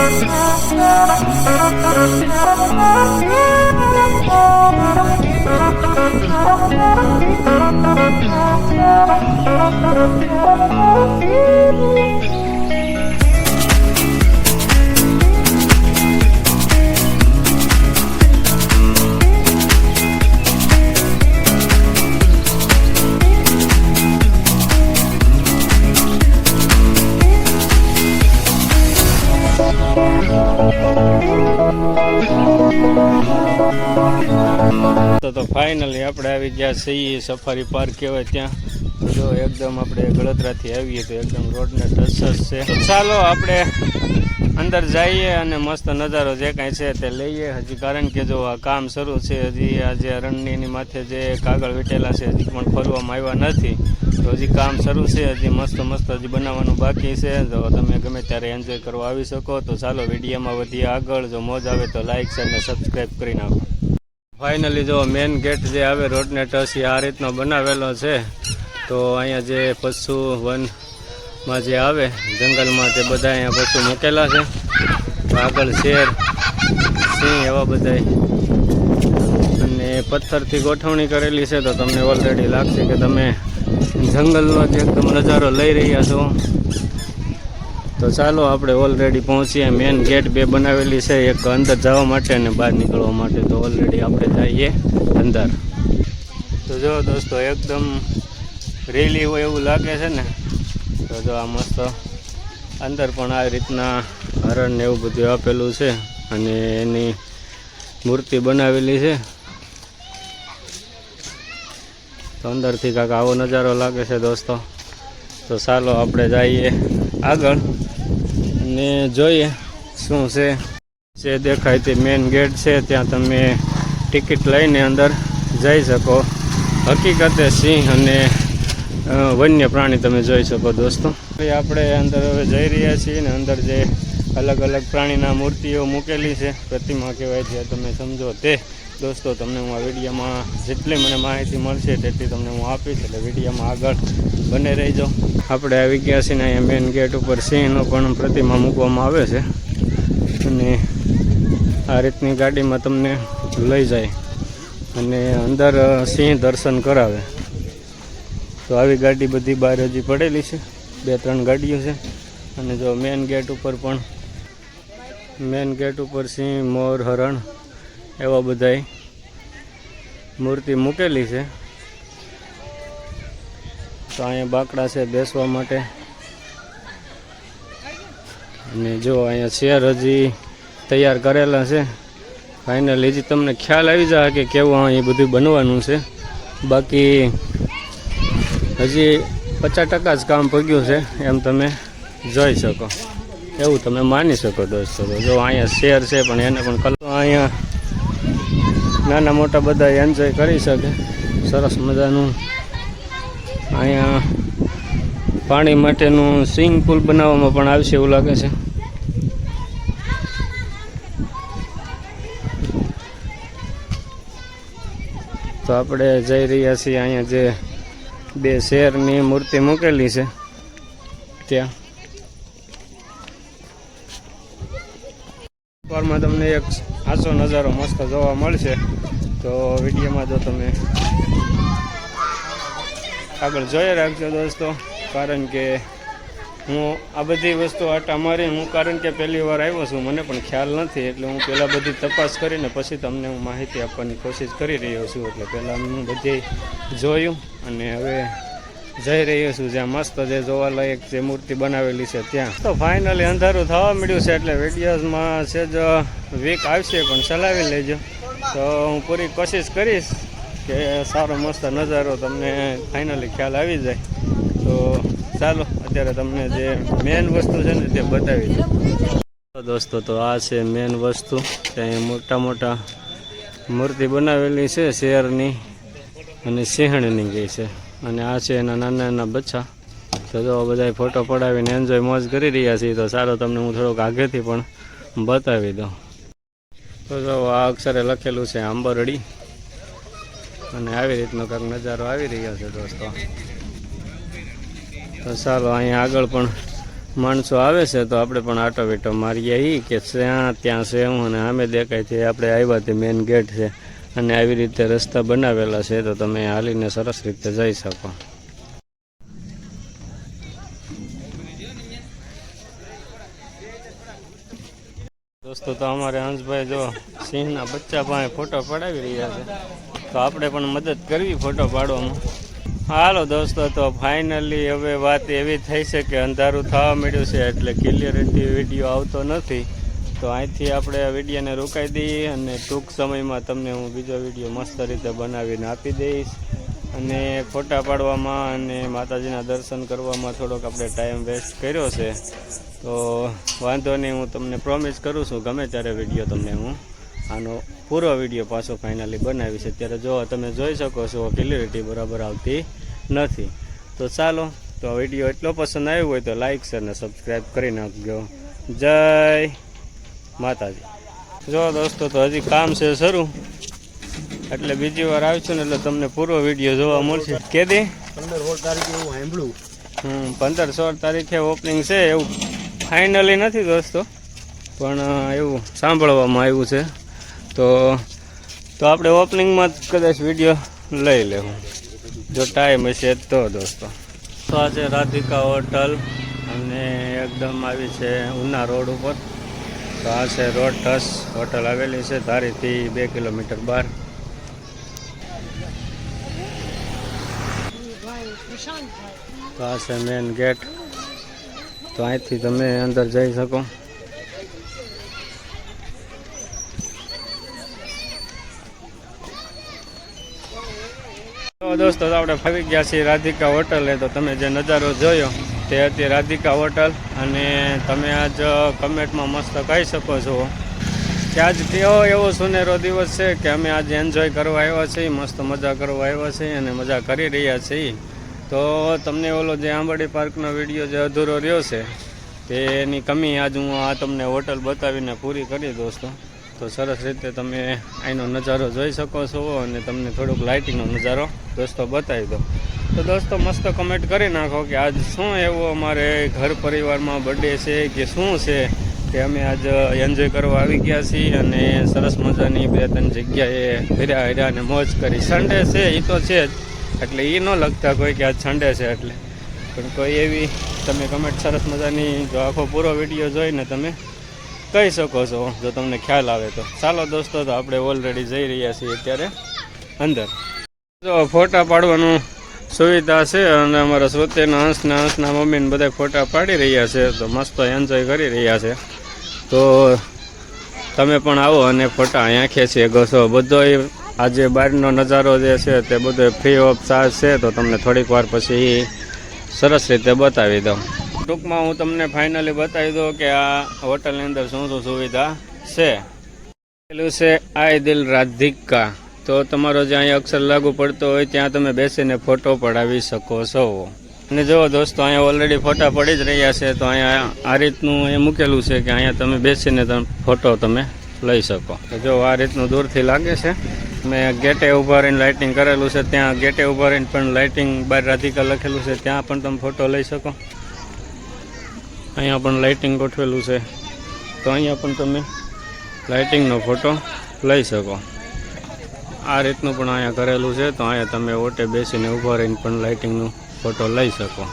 તો તો ફાઇનલી આપણે આવી ગયા છીએ સફારી પાર્ક કહેવાય ત્યાં. જો એકદમ આપણે ગળતરાથી આવીએ તો એકદમ રોડને ટચ છે. ચાલો આપણે અંદર જઈએ અને મસ્ત નજારો જે કાંઈ છે તે લઈએ. હજી કારણ કે જો આ કામ શરૂ છે, હજી આ જે રણની માથે જે કાગળ વીટેલા છે, હજી પણ ખોલવામાં આવ્યા નથી. તો હજી કામ શરૂ છે, હજી મસ્ત મસ્ત હજી બનાવવાનું બાકી છે. તો તમે ગમે ત્યારે એન્જોય કરવા આવી શકો તો ચાલો વિડીયોમાં વધીએ આગળ. જો મોજ આવે તો લાઇક શેર અને સબસ્ક્રાઈબ કરી નાખો. ફાઇનલી જો મેઇન ગેટ જે આવે રોડને એ આ રીતનો બનાવેલો છે, તો અહીંયા જે પશુ વનમાં જે આવે, જંગલમાં તે બધા અહીંયા પશુ મૂકેલા છે. આગળ શેર, સિંહ એવા બધા. અને પથ્થરથી ગોઠવણી કરેલી છે, તો તમને ઓલરેડી લાગશે કે તમે જંગલનો જ એકદમ નજારો લઈ રહ્યા છો તો ચાલો આપણે ઓલરેડી પહોંચીએ. મેન ગેટ બે બનાવેલી છે. એક અંદર જવા માટે અને બહાર નીકળવા માટે. તો ઓલરેડી આપણે જઈએ અંદર. તો જો દોસ્તો, એકદમ રેલી હોય એવું લાગે છે ને, તો જો આ મસ્ત અંદર પણ આ રીતના હરણ ને એવું બધું આપેલું છે અને એની મૂર્તિ બનાવેલી છે. તો અંદરથી કાંક આવો નજારો લાગે છે દોસ્તો. તો ચાલો આપણે જઈએ આગળ. અને જોઈએ શું છે. જે દેખાય તે મેઇન ગેટ છે, ત્યાં તમે ટિકિટ લઈને અંદર જઈ શકો. હકીકતે સિંહ અને વન્ય પ્રાણી તમે જોઈ શકો દોસ્તો. આપણે અંદર હવે જઈ રહ્યા છીએ ને અંદર જે અલગ અલગ પ્રાણીના મૂર્તિઓ મૂકેલી છે. પ્રતિમા કહેવાય છે તમે સમજો તે. દોસ્તો, તમને હું આ વિડીયોમાં જેટલી મને માહિતી મળશે તેટલી તમને હું આપીશ, એટલે વિડીયોમાં આગળ બને રહીજો. આપણે આવી ગયા છીએ ને અહીંયા મેઇન ગેટ ઉપર. સિંહનો પણ પ્રતિમા મૂકવામાં આવે છે. અને આ રીતની ગાડીમાં તમને લઈ જાય. અને અંદર સિંહ દર્શન કરાવે. તો આવી ગાડી બધી બહાર હજી પડેલી છે. બે ત્રણ ગાડીઓ છે. અને જો મેન ગેટ ઉપર પણ મેન ગેટ ઉપર સિંહ, મોર, હરણ એવા બધાય મૂર્તિ મૂકેલી છે. તો અહીંયા બાકડા છે બેસવા માટે. અને જો અહીંયા ચેર હજી તૈયાર કરેલા છે. ફાઇનલ હજી તમને ખ્યાલ આવી જાય કે કેવું અહીં બધું બનવાનું છે. બાકી હજી પચાસ ટકા જ કામ પગ્યું છે, એમ તમે જોઈ શકો. એવું તમે માની શકો દોસ્તો. જો અહીંયા શેર છે, પણ એને પણ કલર અહીંયા નાના મોટા બધા એન્જોય કરી શકે. સરસ મજાનું. અહીંયા પાણી માટેનું સ્વિમિંગ પુલ બનાવવામાં પણ આવશે એવું લાગે છે. તો આપણે જઈ રહ્યા છીએ અહીંયા જે બે શેરની મૂર્તિ મૂકેલી છે. ત્યાં. વારમાં તમને એક આછો નજારો મસ્ત જોવા મળશે. તો વિડીયોમાં જો તમે આગળ જોઈ રાખજો દોસ્તો, કારણ કે હું આ બધી વસ્તુ આટા મારી હું કારણ કે પહેલી વાર આવ્યો છું, મને પણ ખ્યાલ નથી, એટલે હું પહેલાં બધી તપાસ કરીને પછી તમને હું માહિતી આપવાની કોશિશ કરી રહ્યો છું. એટલે પહેલાં હું બધી જોયું અને હવે જઈ રહ્યો છું, જ્યાં મસ્ત જે જોવાલાયક જે મૂર્તિ બનાવેલી છે ત્યાં. તો ફાઇનલી અંધારું થવા મળ્યું છે, એટલે વિડીયોઝમાં છે જ વીક આવશે, પણ ચલાવી લેજો. તો હું પૂરી કોશિશ કરીશ કે સારો મસ્ત નજારો તમને ફાઇનલી ખ્યાલ આવી જાય. તો ચાલો, અત્યારે તમને જે મેન વસ્તુ છે ને તે બતાવી દઉં દોસ્તો, તો આ છે મેન વસ્તુ. ત્યાં મોટા મોટા મૂર્તિ બનાવેલી છે શેરની અને સિંહણની ગઈ છે. અને આ છે એના નાના નાના બચ્ચા. તો જો બધા ફોટો પડાવીને એન્જોય મોજ કરી રહ્યા છીએ, તો સારો તમને હું થોડોક આગળથી પણ બતાવી દઉં. તો જો આ અક્ષરે લખેલું છે આંબરડી. અને આવી રીતનો કંઈક નજારો આવી રહ્યો છે દોસ્તો. તો ચાલો અહીંયા આગળ પણ માણસો આવે છે, તો આપણે પણ આટો વેટો મારીએ ઈ કે ત્યાં ત્યાં છે હું અને આમે દેખાય છે આપણે આવ્યા તે મેઇન ગેટ છે. અને આવી રીતે રસ્તા બનાવેલા છે, તો તમે હાલીને સરસ રીતે જઈ શકો. દોસ્તો, તો અમારે હંસભાઈ જો સિંહના બચ્ચા પાસે ફોટો પડાવી રહ્યા છે, તો આપણે પણ મદદ કરવી ફોટો પાડવામાં. હાલો દોસ્તો, તો ફાઇનલી હવે વાત એવી થઈ છે કે અંધારું થવા મળ્યું છે, એટલે ક્લિયરિટી વીડિયો આવતો નથી. તો અહીંથી આપણે વિડીયોને રોકાઈ દઈએ અને ટૂંક સમયમાં તમને હું બીજો વીડિયો મસ્ત રીતે બનાવીને આપી દઈશ. અને ફોટા પાડવામાં અને માતાજીના દર્શન કરવામાં થોડોક આપણે ટાઈમ વેસ્ટ કર્યો છે. તો વાંધો નહીં, હું તમને પ્રોમિસ કરું છું, ગમે ત્યારે વીડિયો તમને હું આનો પૂરો વીડિયો પાછો ફાઇનલી બનાવીશ. અત્યારે જો તમે જોઈ શકો છો ક્લિયરિટી બરાબર આવતી નથી. તો ચાલો, તો વીડિયો એટલો પસંદ આવ્યો હોય તો લાઇક શેર અને સબસ્ક્રાઈબ કરી નાખજો. જય માતાજી. જો દોસ્તો તો હજી કામ છે શરૂ. એટલે બીજી વાર આવશું ને એટલે તમને પૂરો વીડિયો જોવા મળશે. કે દે? પંદર સોળ તારીખે એવું સાંભળ્યું હમ પંદર સોળ તારીખે ઓપનિંગ છે એવું. ફાઇનલી નથી દોસ્તો પણ એવું સાંભળવામાં આવ્યું છે. તો તો આપણે ઓપનિંગમાં જ કદાચ વીડિયો લઈ લેવું. જો ટાઈમ હશે તો દોસ્તો. તો આ છે રાધિકા હોટલ અને એકદમ આવી છે ઉના રોડ ઉપર. તો આ છે રોડ ટસ હોટલ આવેલી છે ધારીથી બે કિલોમીટર બહાર. તો આ છે મેન ગેટ તો અહીંથી તમે અંદર જઈ શકો. તો દોસ્તો આપણે ફરી ગયા છીએ રાધિકા હોટલે. તો તમે જે નજારો જોયો તે હતી રાધિકા હોટલ અને તમે આજ કમેન્ટમાં મસ્ત કહી શકો છો કે આજ કેવો એવો સુનેરો દિવસ છે કે અમે આજે એન્જોય કરવા આવ્યા છીએ, મસ્ત મજા કરવા આવ્યા છીએ અને મજા કરી રહ્યા છીએ. તો તમને ઓલો જે આંબડી પાર્કનો વીડિયો જે અધૂરો રહ્યો છે તેની કમી આજ હું આ તમને હોટલ બતાવીને પૂરી કરી દોસ્તો તો સરસ રીતે તમે અહીંનો નજારો જોઈ શકો છો અને તમને થોડુંક લાઇટિંગનો નજારો દોસ્તો બતાવી દો તો દોસ્તો મસ્ત કમેન્ટ કરી નાખો કે આજ શું એવું અમારે ઘર પરિવારમાં બર્થડે છે કે શું છે કે અમે આજ એન્જોય કરવા આવી ગયા છીએ અને સરસ મજાની બે ત્રણ જગ્યાએ ફેર્યા હર્યા અને મોજ કરી. સન્ડે છે એ તો છે જ. એટલે એ ન લગતા કોઈ કે આજ સન્ડે છે એટલે. પણ કોઈ એવી તમે કમેન્ટ સરસ મજાની જો આખો પૂરો વીડિયો જોઈને તમે કહી શકો છો, જો તમને ખ્યાલ આવે તો. ચાલો દોસ્તો, તો આપણે ઓલરેડી જઈ રહ્યા છીએ અત્યારે અંદર. જો ફોટા પાડવાનું સુવિધા છે અને અમારા શ્રોતેના હંસના હંસના મમ્મીને બધા ફોટા પાડી રહ્યા છે તો મસ્ત એન્જોય કરી રહ્યા છે. તો તમે પણ આવો અને ફોટા અહીંયા ખેંચી ગો બધો આજે બહારનો નજારો જે છે તે બધો ફ્રી ઓફ ચાર્જ છે, તો તમને થોડીક વાર પછી સરસ રીતે બતાવી દઉં. ટૂંકમાં હું તમને ફાઇનલી બતાવી દઉં કે આ હોટલની અંદર શું શું સુવિધા છે. પેલું છે આય દિલ રાધિકા. તો તમારો જે અહીંયા અક્ષર લાગુ પડતો હોય ત્યાં તમે બેસીને ફોટો પડાવી શકો છો. અને જુઓ દોસ્તો, અહીંયા ઓલરેડી ફોટા પડી જ રહ્યા છે, તો અહીંયા આ રીતનું એ મૂકેલું છે કે અહીંયા તમે બેસીને તમે ફોટો તમે લઈ શકો. જો આ રીતનું દૂરથી લાગે છે. મેં ગેટે ઊભા રહીને લાઇટિંગ કરેલું છે, ત્યાં ગેટે ઊભા રહીને પણ લાઇટિંગ બાર રાધિકા લખેલું છે, ત્યાં પણ તમે ફોટો લઈ શકો. અહીંયા પણ લાઇટિંગ ગોઠવેલું છે. તો અહીંયા પણ તમે લાઇટિંગનો ફોટો લઈ શકો. આ રીતનું પણ અહીંયા કરેલું છે, તો અહીંયા તમે ઓટે બેસીને ઊભા રહીને પણ લાઇટિંગનું ફોટો લઈ શકો.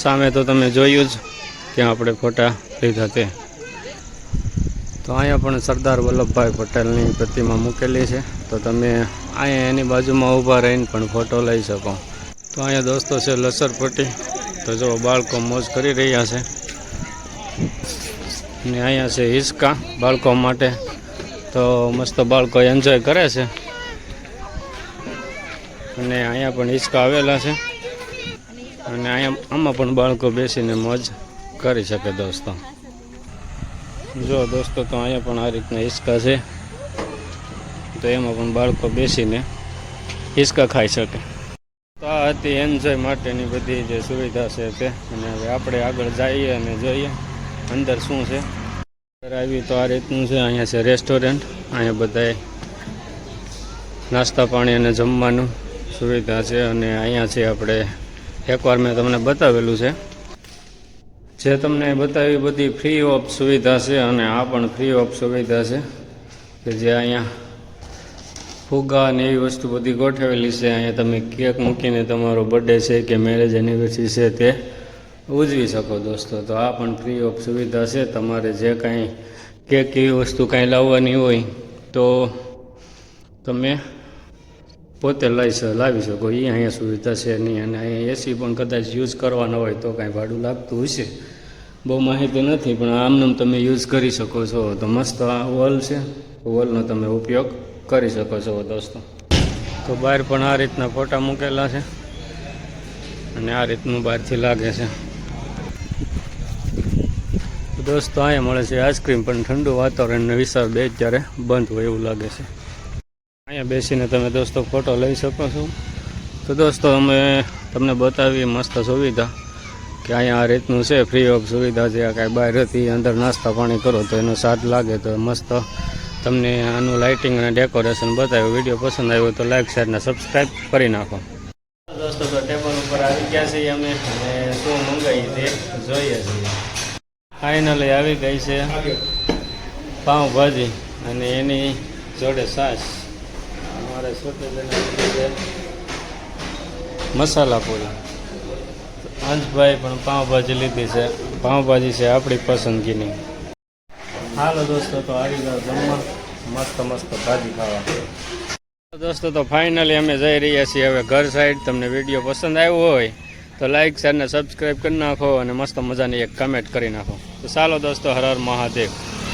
સામે તો તમે જોયું જ ત્યાં આપણે ફોટા લીધા તે. તો અહીંયા પણ સરદાર વલ્લભભાઈ પટેલની પ્રતિમા મૂકેલી છે, તો તમે અહીંયા એની બાજુમાં ઊભા રહીને પણ ફોટો લઈ શકો. તો અહીંયા દોસ્તો છે લસરપટ્ટી, તો જો બાળકો મોજ કરી રહ્યા છે. ને અહીંયા છે હિસકા બાળકો માટે, તો મસ્ત બાળકો એન્જોય કરે છે. અને અહીંયા પણ હિસકા આવેલા છે. અને અહીંયા આમાં પણ બાળકો બેસીને મોજ કરી શકે દોસ્તો. જો દોસ્તો તો અહીંયા પણ આ રીતના હિસકા છે. તો એમાં પણ બાળકો બેસીને હિસકા ખાઈ શકે. તો આ હતી એન્જોય માટેની બધી જે સુવિધા છે તે. અને હવે આપણે આગળ જઈએ અને જોઈએ અંદર શું છે. આવી તો આ રીતનું છે. અહીંયા છે રેસ્ટોરન્ટ અહીંયા બધાય નાસ્તા પાણી અને જમવાનું. સુવિધા છે અને અહીંયા છે આપણે એકવાર મેં તમને બતાવેલું છે. જે તમને બતાવી બધી ફ્રી ઓફ સુવિધા છે અને આ પણ ફ્રી ઓફ સુવિધા છે કે જે અહીંયા ફુગ્ગા અને એવી વસ્તુ બધી ગોઠવેલી છે. અહીંયા તમે કેક મૂકીને તમારો બર્થડે છે કે મેરેજ એનિવર્સરી છે તે ઉજવી શકો દોસ્તો. તો આ પણ ફ્રી ઓફ સુવિધા છે. તમારે જે કાંઈ કેક એવી વસ્તુ કાંઈ લાવવાની હોય તો તમે પોતે લઈ લાવી શકો એ અહીંયા સુવિધા છે નહીં. અને અહીંયા એસી પણ કદાચ યુઝ કરવાનો હોય તો કાંઈ ભાડું લાગતું હશે. બહુ માહિતી નથી, પણ આમનામ તમે યુઝ કરી શકો છો. તો મસ્ત આ વોલ છે. વોલનો તમે ઉપયોગ કરી શકો છો દોસ્તો. તો બહાર પણ આ રીતના ફોટા મૂકેલા છે. અને આ રીતનું બહારથી લાગે છે. દોસ્તો, અહીંયા મળે છે આઈસ્ક્રીમ પણ ઠંડુ વાતાવરણને વિસ્તાર બે ત્યારે બંધ હોય એવું લાગે છે. અહીંયા બેસીને તમે દોસ્તો ફોટો લઈ શકો છો. તો દોસ્તો અમે તમને બતાવીએ મસ્ત સુવિધા કે અહીંયા આ રીતનું છે ફ્રી ઓફ સુવિધા છે, આ કાંઈ બહાર હતી, અંદર નાસ્તા પાણી કરો તો એનો સ્વાદ લાગે તો મસ્ત. તમને આનું લાઇટિંગ અને ડેકોરેશન બતાવ્યું. વીડિયો પસંદ આવ્યો તો લાઈક શેર ને સબસ્ક્રાઈબ કરી નાખો. દોસ્તો તો ટેબલ ઉપર આવી ગયા છીએ અમે શું મંગાવી તે જોઈએ છીએ ફાઇનલી આવી ગઈ છે પાઉંભાજી અને એની જોડે છાશ. અમારે છોટેબેન મસાલા પૂરી. હંસભાઈ પણ પાઉંભાજી લીધી છે. પાઉંભાજી છે આપણી પસંદગીની. હાલો દોસ્તો તો આવી ગયો જમવા. મસ્ત મસ્ત ભાજી ખાવા દોસ્તો તો ફાઇનલી અમે જઈ રહ્યા છીએ હવે ઘર સાઈડ તમને વીડિયો પસંદ આવ્યો હોય તો લાઈક શેર ને સબસ્ક્રાઈબ કરી નાખો અને મસ્ત મજાની એક કમેન્ટ કરી નાખો. તો ચાલો દોસ્તો હર હર મહાદેવ.